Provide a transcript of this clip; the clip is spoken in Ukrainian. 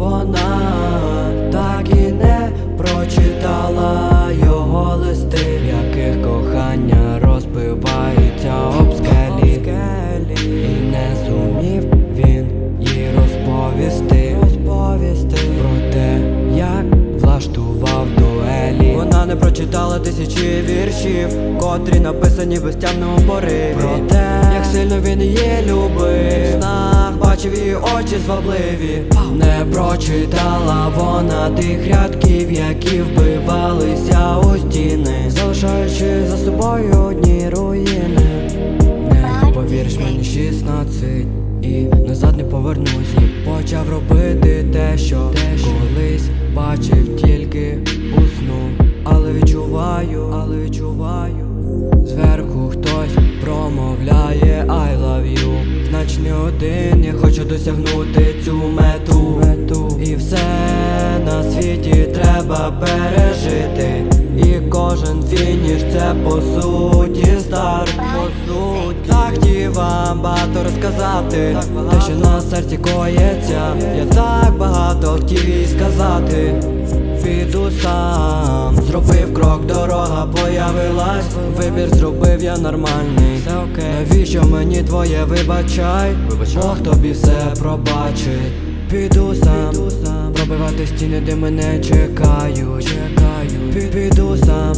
вона так і не прочитала його листи, в яких кохання розбивається об скелі. І не зумів він їй розповісти, розповісти. Про те, як влаштував дуелі. Вона не прочитала тисячі віршів, котрі написані в безтямному пориві Про те, як сильно він її любив бачив її очі звабливі. Не прочитала вона тих рядків, які вбивалися у стіни. Залишаючи за собою одні руїни. Не повіриш мені 16 і назад не повернусь. Почав робити те, що колись бачив тільки досягнути цю мету, мету. І все на світі треба пережити. І кожен фініш це по суті старт По суті. Так вам багато розказати. Те, що на серці коється Я так багато хотів їй сказати Піду сам, зробив крок, дорога появилась. Вибір зробив я нормальний. Все окей. Навіщо мені твоє вибачай. Бог тобі все пробачить. Піду сам, пробивати стіни, де мене чекають. Чекають. Пі- Піду сам